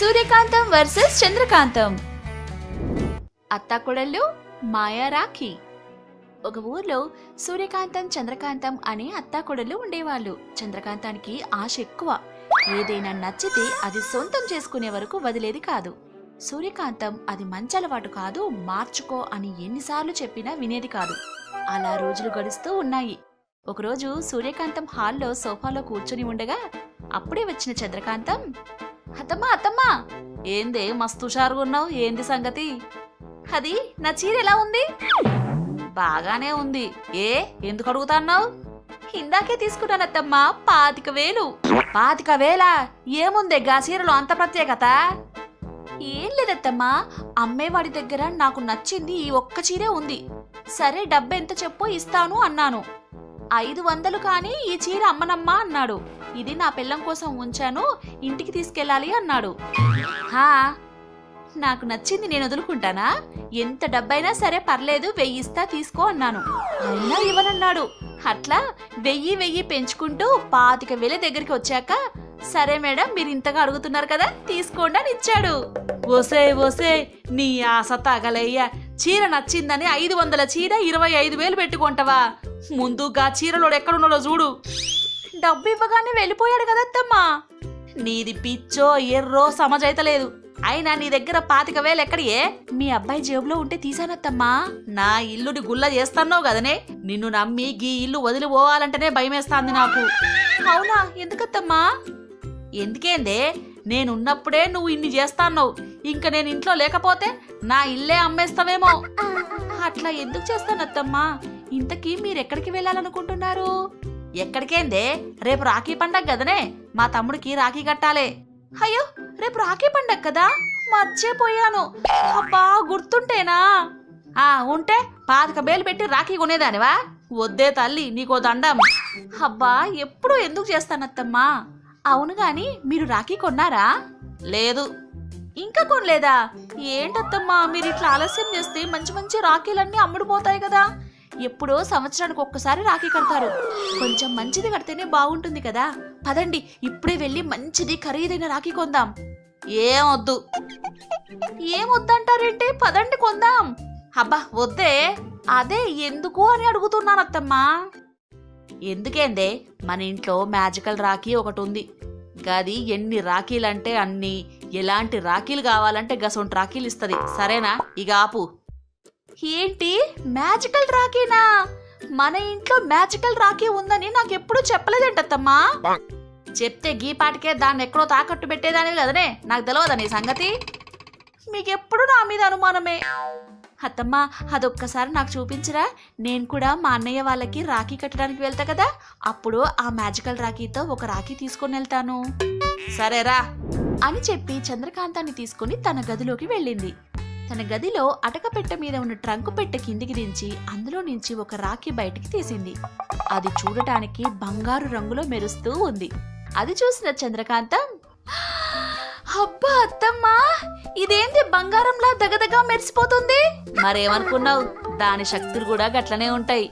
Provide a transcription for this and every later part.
సూర్యకాంతం versus Chandrakantham. అత్తాకొడళ్ళు మాయా రాఖీ ఒక ఊర్లో సూర్యకాంతం చంద్రకాంతం అనే అత్తాకొడళ్ళు ఉండేవాళ్ళు. చంద్రకాంతానికి ఆశ ఎక్కువ. ఏదైనా నచ్చితే అది సొంతం చేసుకునే వరకు వదిలేది కాదు. సూర్యకాంతం అది మంచి అలవాటు కాదు మార్చుకో అని ఎన్నిసార్లు చెప్పినా వినేది కాదు. అలా రోజులు గడుస్తూ ఉన్నాయి. ఒకరోజు సూర్యకాంతం హాల్లో సోఫాలో కూర్చుని ఉండగా అప్పుడే వచ్చిన చంద్రకాంతం అత్తమ్మా అత్తమ్మా. ఏందే మస్తు హుషారుగా ఉన్నావు? ఏంది సంగతి? అది నా చీర ఎలా ఉంది? బాగానే ఉంది. ఏ ఎందుకు అడుగుతాన్నావు? ఇందాకే తీసుకున్నాను అత్తమ్మా పాతిక వేలు. పాతిక వేల? ఏముందే గా చీరలో అంత ప్రత్యేకత? ఏం లేదత్తమ్మా అమ్మేవాడి దగ్గర నాకు నచ్చింది ఈ ఒక్క చీరే ఉంది. సరే డబ్బెంత చెప్పు ఇస్తాను అన్నాను. ఐదు వందలు కానీ ఈ చీర అమ్మనమ్మా అన్నాడు. ఇది నా పిల్లం కోసం ఉంచాను ఇంటికి తీసుకెళ్ళాలి అన్నాడు. హా నాకు నచ్చింది నేను వదులుకుంటానా? ఎంత డబ్బైనా సరే పర్లేదు వెయ్యిస్తా తీసుకో అన్నాను. అయినా ఇవ్వనన్నాడు. అట్లా వెయ్యి వెయ్యి పెంచుకుంటూ పాతిక వేల దగ్గరికి వచ్చాక సరే మేడం మీరు ఇంతగా అడుగుతున్నారు కదా తీసుకోండి అని ఇచ్చాడు. ఓసే ఓసే నీ ఆశ తగలయ్యా. చీర నచ్చిందని ఐదు వందల చీర ఇరవై ఐదు వేలు పెట్టుకుంటావా? ముందుగా చీరలోడు ఎక్కడున్నాడో చూడు. డబ్బు ఇవ్వగానే వెళ్ళిపోయాడు కదత్తమ్మా. నీది పిచ్చో ఎర్రో సమజైతలేదు అయినా నీ దగ్గర పాతిక వేలు ఎక్కడియే? మీ అబ్బాయి జేబులో ఉంటే తీసానత్తమ్మా నా ఇల్లుని గుల్ల చేస్తాన్నావు కదనే. నిన్ను నమ్మి గీ ఇల్లు వదిలి పోవాలంటేనే భయమేస్తాంది నాకు. అవునా? ఎందుకత్తమ్మా? ఎందుకేందే? నేనున్నప్పుడే నువ్వు ఇన్ని చేస్తాన్నావు. ఇంక నేను ఇంట్లో లేకపోతే నా ఇల్లే అమ్మేస్తావేమో. అట్లా ఎందుకు చేస్తానత్తమ్మా? ఇంతకీ మీరెక్కడికి వెళ్ళాలనుకుంటున్నారు? ఎక్కడికేందే? రేపు రాఖీ పండగ కదనే? మా తమ్ముడికి రాఖీ కట్టాలే. అయ్యో రేపు రాఖీ పండగ కదా? మర్చిపోయాను. అబ్బా గుర్తుంటేనా? ఆ ఉంటే పాతిక బేలు పెట్టి రాఖీ కొనేదానివా? వద్దే తల్లి నీకో దండం. అబ్బా ఎప్పుడు ఎందుకు చేస్తానత్తమ్మా? అవును గాని మీరు రాఖీ కొన్నారా? లేదు. ఇంకా కొనలేదా? ఏంటత్తమ్మా మీరు ఇట్లా ఆలస్యం చేస్తే మంచి మంచి రాఖీలన్నీ అమ్ముడుపోతాయి కదా? ఎప్పుడో సంవత్సరానికి ఒక్కసారి రాఖీ కడతారు. కొంచెం మంచిది కడితేనే బాగుంటుంది కదా. పదండి ఇప్పుడే వెళ్ళి మంచిది ఖరీదైన రాఖీ కొందాం. ఏమొద్దు ఏమొద్దంటారేంటి పదండి కొందాం. అబ్బా వద్దే. అదే ఎందుకు అని అడుగుతున్నాను అత్తమ్మా ఎందుకేందే? మన ఇంట్లో మ్యాజికల్ రాఖీ ఒకటి ఉంది గది ఎన్ని రాఖీలంటే అన్ని. ఎలాంటి రాఖీలు కావాలంటే గసొంటి రాఖీలు ఇస్తుంది. సరేనా? ఇక ఆపు. ఏంటి? మ్యాజికల్ రాఖీనా? మన ఇంట్లో మ్యాజికల్ రాఖీ ఉందని నాకు ఎప్పుడు చెప్పలేదేంటత్తమ్మా చెప్తే గీపాటికే దాన్ని ఎక్కడో తాకట్టు పెట్టేదానివి కదనే? నాకు తెలియదా నీ సంగతి? మీకెప్పుడు నా మీద అనుమానమే. అత్తమ్మా అదొక్కసారి నాకు చూపించరా? నేను కూడా మా అన్నయ్య వాళ్ళకి రాఖీ కట్టడానికి వెళ్తా కదా? అప్పుడు ఆ మ్యాజికల్ రాఖీతో ఒక రాఖీ తీసుకొని వెళ్తాను. సరేరా అని చెప్పి చంద్రకాంతాన్ని తీసుకుని తన గదిలోకి వెళ్ళింది. తన గదిలో అటకపెట్ట మీద ఉన్న ట్రంకు పెట్టె కిందికి దించి అందులో నుంచి ఒక రాఖీ బయటికి తీసింది. అది చూడటానికి బంగారు రంగులో మెరుస్తూ ఉంది. అది చూసిన చంద్రకాంతం అబ్బా అత్తమ్మా ఇదేంటి బంగారంలా దగదగా మెరిసిపోతుంది? మరేమనుకున్నావు? దాని శక్తులు కూడా గట్లనే ఉంటాయి.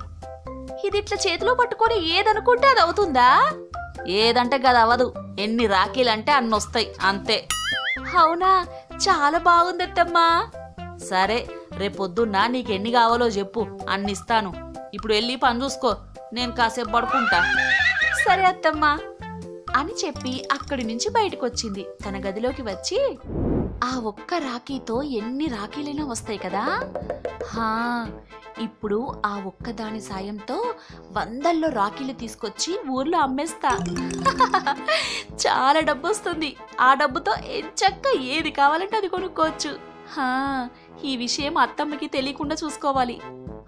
ఇది ఇట్లా చేతిలో పట్టుకొని ఏదనుకుంటే అది అవుతుందా? ఏదంటే గది అవదు ఎన్ని రాఖీలంటే అన్నొస్తాయి. అంతే. అవునా? చాలా బాగుంది అత్తమ్మా సరే రేపొద్దున్న నీకెన్ని కావాలో చెప్పు. అన్నిస్తాను. ఇప్పుడు వెళ్ళి పని చూసుకో. నేను కాసేపు పడుకుంటా. సరే అత్తమ్మా. అని చెప్పి అక్కడి నుంచి బయటకొచ్చింది. తన గదిలోకి వచ్చి ఆ ఒక్క రాఖీతో ఎన్ని రాఖీలైనా వస్తాయి కదా? హా ఇప్పుడు ఆ ఒక్క దాని సాయంతో వందల్లో రాఖీలు తీసుకొచ్చి ఊర్లో అమ్మేస్తా. చాలా డబ్బు వస్తుంది ఆ డబ్బుతో ఎంచక్క ఏది కావాలంటే అది కొనుక్కోవచ్చు. హా ఈ విషయం అత్తమ్మకి తెలియకుండా చూసుకోవాలి.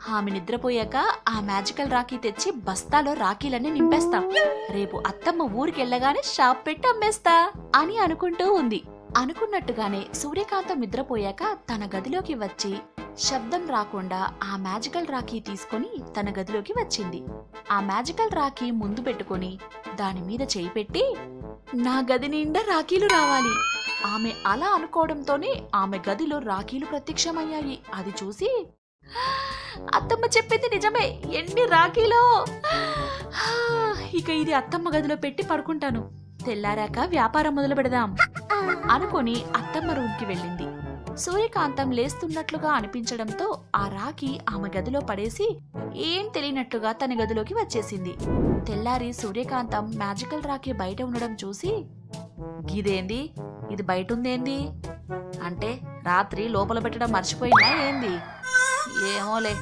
ఆమె నిద్రపోయాక ఆ మ్యాజికల్ రాఖీ తెచ్చి బస్తాలో రాఖీలన్నీ నింపేస్తాం. రేపు అత్తమ్మ ఊరికెళ్ళగానే షాప్ పెట్టి అమ్మేస్తా అని అనుకుంటూ ఉంది. అనుకున్నట్టుగానే సూర్యకాంతం నిద్రపోయాక తన గదిలోకి వచ్చి శబ్దం రాకుండా ఆ మ్యాజికల్ రాఖీ తీసుకొని తన గదిలోకి వచ్చింది. ఆ మ్యాజికల్ రాఖీ ముందు పెట్టుకొని దాని మీద చేయి పెట్టి నా గది నిండా రాఖీలు రావాలి. ఆమె అలా అనుకోవడంతోనే ఆమె గదిలో రాఖీలు ప్రత్యక్షమయ్యాయి. అది చూసి అత్తమ్మ చెప్పింది నిజమే. ఎన్ని రాఖీలో? ఇక ఇది అత్తమ్మ గదిలో పెట్టి పడుకుంటాను. తెల్లారాక వ్యాపారం మొదలు పెడదాం అనుకొని అత్తమ్మ రూమ్కి వెళ్ళింది. సూర్యకాంతం లేస్తున్నట్లుగా అనిపించడంతో ఆ రాఖీ ఆమె గదిలో పడేసి ఏం తెలియనట్లుగా తన గదిలోకి వచ్చేసింది. తెల్లారి సూర్యకాంతం మ్యాజికల్ రాఖీ బయట ఉండడం చూసి గిదేంది ఇది బయట ఉందేంది అంటే రాత్రి లోపల పెట్టడం మర్చిపోయినా ఏంది? ఏమోలే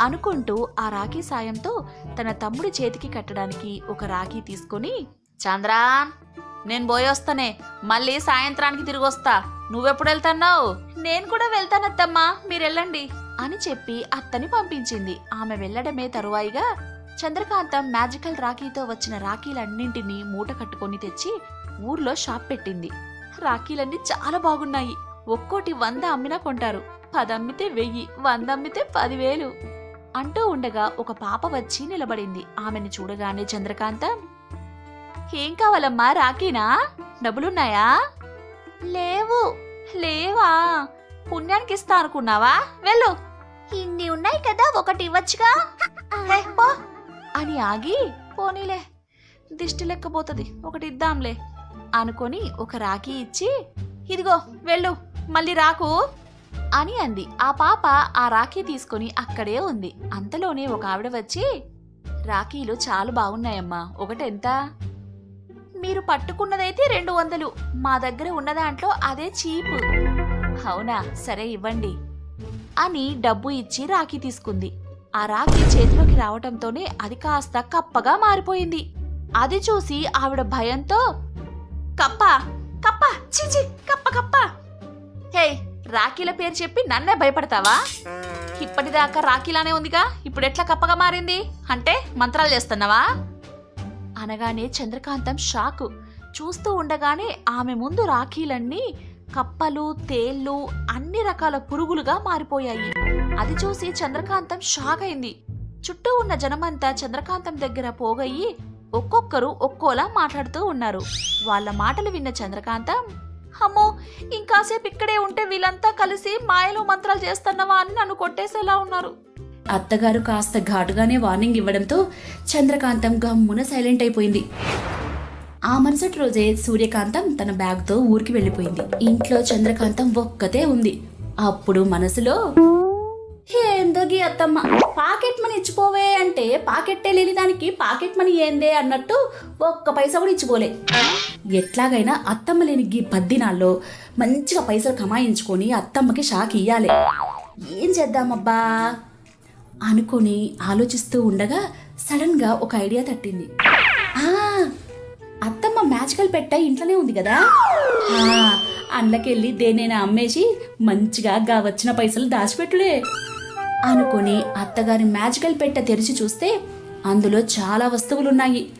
అనుకుంటూ ఆ రాఖీ సాయంతో తన తమ్ముడి చేతికి కట్టడానికి ఒక రాఖీ తీసుకొని చంద్రాన్! నేను పోయొస్తానే మళ్ళీ సాయంత్రానికి తిరిగి వస్తా. నువ్వెప్పుడు వెళ్తున్నావు? నేను కూడా వెళ్తానత్తమ్మా మీరెళ్ళండి అని చెప్పి అత్తని పంపించింది. ఆమె వెళ్ళడమే తరువాయిగా చంద్రకాంతం మ్యాజికల్ రాఖీతో వచ్చిన రాఖీలన్నింటినీ మూట కట్టుకొని తెచ్చి ఊర్లో షాప్ పెట్టింది. రాఖీలన్నీ చాలా బాగున్నాయి. ఒక్కోటి వంద అమ్మినా కొంటారు. పదమ్మితే వెయ్యి వంద అమ్మితే పదివేలు అంటూ ఉండగా ఒక పాప వచ్చి నిలబడింది. ఆమెను చూడగానే చంద్రకాంతం ఏం కావాలమ్మా? రాకీనా డబ్బులున్నాయా? లేవు. లేవా? పుణ్యానికి ఇస్తా అనుకున్నావా? వెళ్ళు. ఇన్ని ఉన్నాయి కదా ఒకటి ఇవ్వచ్చుగా? అని ఆగి పోనీలే. దిష్టి లెక్కపోతుంది ఒకటి ఇద్దాంలే. అనుకొని ఒక రాఖీ ఇచ్చి ఇదిగో వెళ్ళు. మళ్ళీ రాకు. అని అంది. ఆ పాప ఆ రాఖీ తీసుకొని అక్కడే ఉంది. అంతలోనే ఒక ఆవిడ వచ్చి రాఖీలు చాలా బాగున్నాయమ్మా. ఒకటెంత? మీరు పట్టుకున్నదైతే రెండు వందలు. మా దగ్గర ఉన్న దాంట్లో అదే చీపు. అవునా? సరే ఇవ్వండి. అని డబ్బు ఇచ్చి రాఖీ తీసుకుంది. ఆ రాఖీ చేతిలోకి రావటంతోనే అది కాస్త కప్పగా మారిపోయింది. అది చూసి ఆవిడ భయంతో కప్ప కప్ప చిచి కప్ప కప్ప. హే రాఖీల పేరు చెప్పి నన్నే భయపడతావా? ఇప్పటిదాకా రాఖీలానే ఉందిగా ఇప్పుడు ఎట్లా కప్పగా మారింది? అంటే మంత్రాలు చేస్తున్నావా? అనగానే చంద్రకాంతం షాకు. చూస్తూ ఉండగానే ఆమె ముందు రాఖీలన్నీ కప్పలు తేళ్ళు అన్ని రకాల పురుగులుగా మారిపోయాయి. అది చూసి చంద్రకాంతం షాక్ అయింది. చుట్టూ ఉన్న జనమంతా చంద్రకాంతం దగ్గర పోగయ్యి ఒక్కొక్కరు ఒక్కోలా మాట్లాడుతూ ఉన్నారు. వాళ్ళ మాటలు విన్న చంద్రకాంతం అమ్మో ఇంకాసేపు ఇక్కడే ఉంటే వీళ్ళంతా కలిసి మాయలు మంత్రాలు చేస్తున్నావా అని నన్ను కొట్టేసేలా ఉన్నారు. అత్తగారు కాస్త ఘాటుగానే వార్నింగ్ ఇవ్వడంతో చంద్రకాంతం గమ్మున సైలెంట్ అయిపోయింది. ఆ మరుసటి రోజే సూర్యకాంతం తన బ్యాగ్తో ఊరికి వెళ్ళిపోయింది. ఇంట్లో చంద్రకాంతం ఒక్కతే ఉంది. అప్పుడు మనసులో ఏందో గీ అత్తమ్మ? పాకెట్ మనీ ఇచ్చిపోవే అంటే పాకెట్టే లేని దానికి పాకెట్ మనీ ఏందే అన్నట్టు ఒక్క పైసా కూడా ఇచ్చిపోలే. ఎట్లాగైనా అత్తమ్మ లేని గీ పద్దినాల్లో మంచిగా పైసలు కమాయించుకొని అత్తమ్మకి షాక్ ఇయ్యాలి. ఏం చేద్దామబ్బా? అనుకొని ఆలోచిస్తూ ఉండగా సడన్గా ఒక ఐడియా తట్టింది. అత్తమ్మ మ్యాజికల్ పెట్ట ఇంట్లోనే ఉంది కదా? ఆ, దేనైనా అమ్మేసి మంచిగా గా వచ్చిన పైసలు దాచిపెట్టులే అనుకొని అత్తగారి మ్యాజికల్ పెట్ట తెరిచి చూస్తే అందులో చాలా వస్తువులు ఉన్నాయి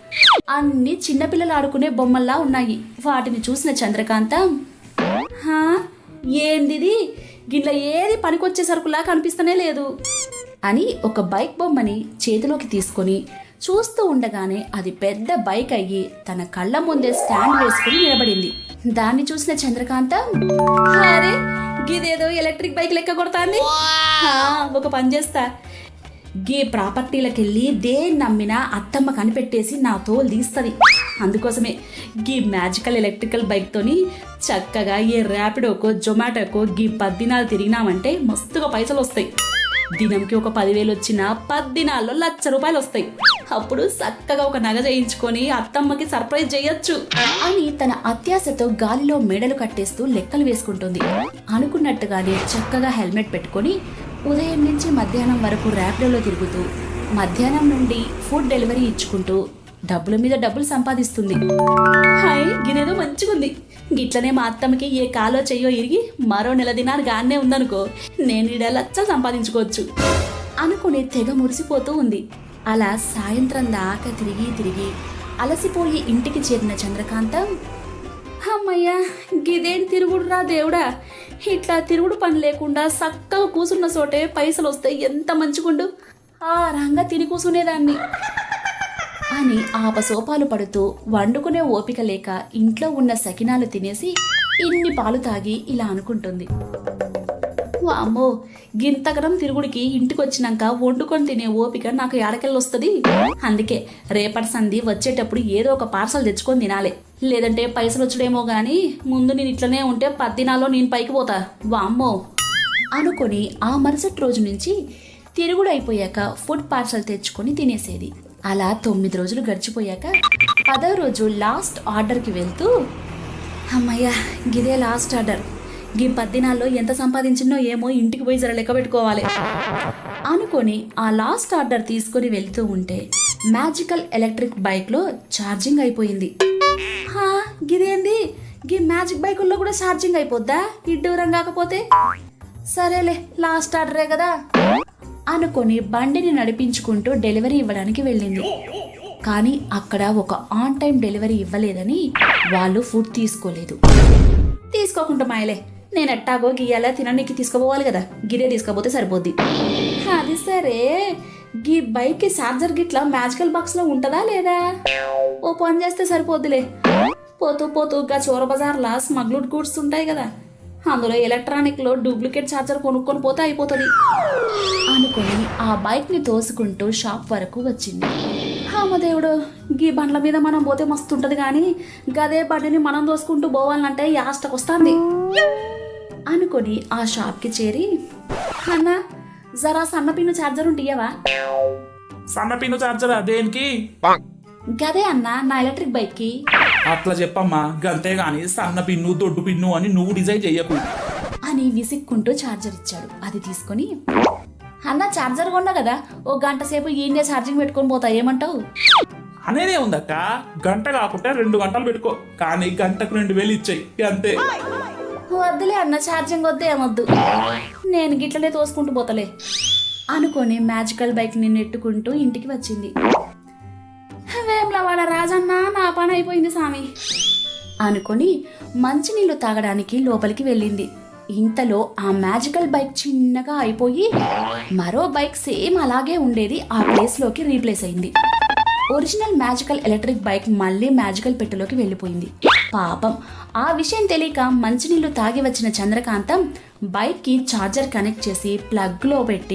అన్ని చిన్నపిల్లలు ఆడుకునే బొమ్మల్లా ఉన్నాయి. వాటిని చూసిన చంద్రకాంత ఏందిది? గిట్ల ఏది పనికొచ్చే సరుకులా కనిపిస్తనే లేదు. అని ఒక బైక్ బొమ్మని చేతిలోకి తీసుకొని చూస్తూ ఉండగానే అది పెద్ద బైక్ అయ్యి తన కళ్ళ ముందే స్టాండ్ వేసుకుని నిలబడింది. దాన్ని చూసిన చంద్రకాంతం అరే గిదేదో ఎలక్ట్రిక్ బైక్ లెక్క కొడతాంది. ఒక పని చేస్తా. గీ ప్రాపర్టీలకెళ్ళి దేన్ని నమ్మినా అత్తమ్మ కనిపెట్టేసి నా తోలు తీస్తుంది. అందుకోసమే గీ మ్యాజికల్ ఎలక్ట్రికల్ బైక్తోని చక్కగా ఏ ర్యాపిడోకో జొమాటోకో గీ పద్దినాలు తిరిగినామంటే మస్తుగా పైసలు వస్తాయి దినంకి ఒక పదివేలు వచ్చిన పద్దినాల్లో లక్ష రూపాయలు వస్తాయి. అప్పుడు చక్కగా ఒక నగ చేయించుకొని అత్తమ్మకి సర్ప్రైజ్ చేయొచ్చు. అని తన అత్యాశతో గాలిలో మేడలు కట్టేస్తూ లెక్కలు వేసుకుంటుంది. అనుకున్నట్టుగానే చక్కగా హెల్మెట్ పెట్టుకొని ఉదయం నుంచి మధ్యాహ్నం వరకు ర్యాపిడోలో తిరుగుతూ మధ్యాహ్నం నుండి ఫుడ్ డెలివరీ ఇచ్చుకుంటూ డబ్బుల మీద డబ్బులు సంపాదిస్తుంది. హాయ్ గినేదో మంచిగుంది. గిట్లనే మా అత్తమ్మకి ఏ కాలో చెయ్యో ఇరిగి మరో నెల దినాలు గానే ఉందనుకో నేను ఈడ లచ్చలు సంపాదించుకోవచ్చు. అనుకుని తెగ మురిసిపోతూ ఉంది. అలా సాయంత్రం దాకా తిరిగి తిరిగి అలసిపోయి ఇంటికి చేరిన చంద్రకాంతం అమ్మయ్యా గిదేం తిరుగుడు రా దేవుడా? ఇట్లా తిరుగుడు పని లేకుండా చక్కగా కూసున్న చోటే పైసలు వస్తాయి ఎంత మంచిగుండు? ఆ రంగా తిని కూసునేదాన్ని. అని ఆపసోపాలు పడుతూ వండుకునే ఓపిక లేక ఇంట్లో ఉన్న సకినాలు తినేసి ఇన్ని పాలు తాగి ఇలా అనుకుంటుంది. వామ్మో గింతకరం తిరుగుడికి ఇంటికి వచ్చినాక వండుకొని తినే ఓపిక నాకు ఏడకెళ్ళొస్తుంది అందుకే రేపటి సంధి వచ్చేటప్పుడు ఏదో ఒక పార్సల్ తెచ్చుకొని తినాలి. లేదంటే పైసలు వచ్చడేమో కానీ ముందు నేను ఇట్లనే ఉంటే పద్దినాల్లో నేను పైకి పోతా. వామ్మో అనుకొని ఆ మరుసటి రోజు నుంచి తిరుగుడు అయిపోయాక ఫుడ్ పార్సల్ తెచ్చుకొని తినేసేది. అలా తొమ్మిది రోజులు గడిచిపోయాక పదో రోజు లాస్ట్ ఆర్డర్కి వెళ్తూ అమ్మయ్య గిదే లాస్ట్ ఆర్డర్. గీ పద్దినాల్లో ఎంత సంపాదించినో ఏమో ఇంటికి పోయి జర లెక్క పెట్టుకోవాలి. అనుకొని ఆ లాస్ట్ ఆర్డర్ తీసుకొని వెళ్తూ ఉంటే మ్యాజికల్ ఎలక్ట్రిక్ బైక్లో ఛార్జింగ్ అయిపోయింది. హా గిదేంది? గీ మ్యాజిక్ బైకుల్లో కూడా ఛార్జింగ్ అయిపోద్దా? ఇడ్డూరం కాకపోతే? సరేలే లాస్ట్ ఆర్డరే కదా. అనుకొని బండిని నడిపించుకుంటూ డెలివరీ ఇవ్వడానికి వెళ్ళింది. కానీ అక్కడ ఒక ఆన్ టైం డెలివరీ ఇవ్వలేదని వాళ్ళు ఫుడ్ తీసుకోలేదు. తీసుకోకుండా మాయలే నేను ఎట్టాగో గీయాలా తినడానికి తీసుకుపోవాలి కదా గిరే తీసుకోపోతే సరిపోద్ది. అది సరే గీ బైక్కి ఛార్జర్ గిట్లా మ్యాజికల్ బాక్స్లో ఉంటుందా లేదా? ఓ పని చేస్తే సరిపోద్దిలే. పోతూ పోతూగా చోర బజార్లా స్మగ్లూడ్ గూడ్స్ ఉంటాయి కదా అందులో ఎలక్ట్రానిక్లో డూప్లికేట్ ఛార్జర్ కొనుక్కొని పోతే అయిపోతుంది. అనుకుని ఆ బైక్ని తోసుకుంటూ షాప్ వరకు వచ్చింది. అమ్మ దేవుడు గీ బండ్ల మీద మనం పోతే మస్తు ఉంటుంది కానీ గదే బండిని మనం తోసుకుంటూ పోవాలంటే యాస్టకు వస్తుంది అనుకొని ఆ షాప్కి చేరి అన్న జరా సన్నపిన్ను ఛార్జర్ ఉంటియవా సన్న పిన్ను చార్జరా దేనికి? గదే అన్న నా ఎలక్ట్రిక్ బైక్కి. అట్లా చెప్పమ్మా గంతే గాని సన్న పిన్ను దొడ్డు పిన్ను అని నువ్వు డిజైన్ చెయ్యకు. అని విసిక్కుంటూ ఛార్జర్ ఇచ్చాడు. అది తీసుకొని అన్న ఛార్జర్ కొన్నా కదా ఓ గంట సేపు ఈయనే ఛార్జింగ్ పెట్టుకొని పోతా ఏమంటావు? అనేదే ఉందక్క గంట కాకుండా రెండు గంటలు పెట్టుకో కానీ గంటకు రెండు వేలు ఇచ్చాయి అంతే వద్దులే అన్న ఛార్జింగ్ వద్దే ఏమొద్దు. నేను గిట్లనే తోసుకుంటూ పోతలే. అనుకొని మ్యాజికల్ బైక్ని నెట్టుకుంటూ ఇంటికి వచ్చింది. వేమ్లవాడ రాజన్న అయిపోయింది సామి. అనుకొని మంచినీళ్ళు తాగడానికి లోపలికి వెళ్ళింది. ఇంతలో ఆ మ్యాజికల్ బైక్ చిన్నగా అయిపోయి మరో బైక్ సేమ్ అలాగే ఉండేది ఆ ప్లేస్లోకి రీప్లేస్ అయింది. ఒరిజినల్ మ్యాజికల్ ఎలక్ట్రిక్ బైక్ మళ్ళీ మ్యాజికల్ పెట్టెలోకి వెళ్ళిపోయింది. పాపం ఆ విషయం తెలియక మంచినీళ్ళు తాగి వచ్చిన చంద్రకాంతం బైక్కి ఛార్జర్ కనెక్ట్ చేసి ప్లగ్లో పెట్టి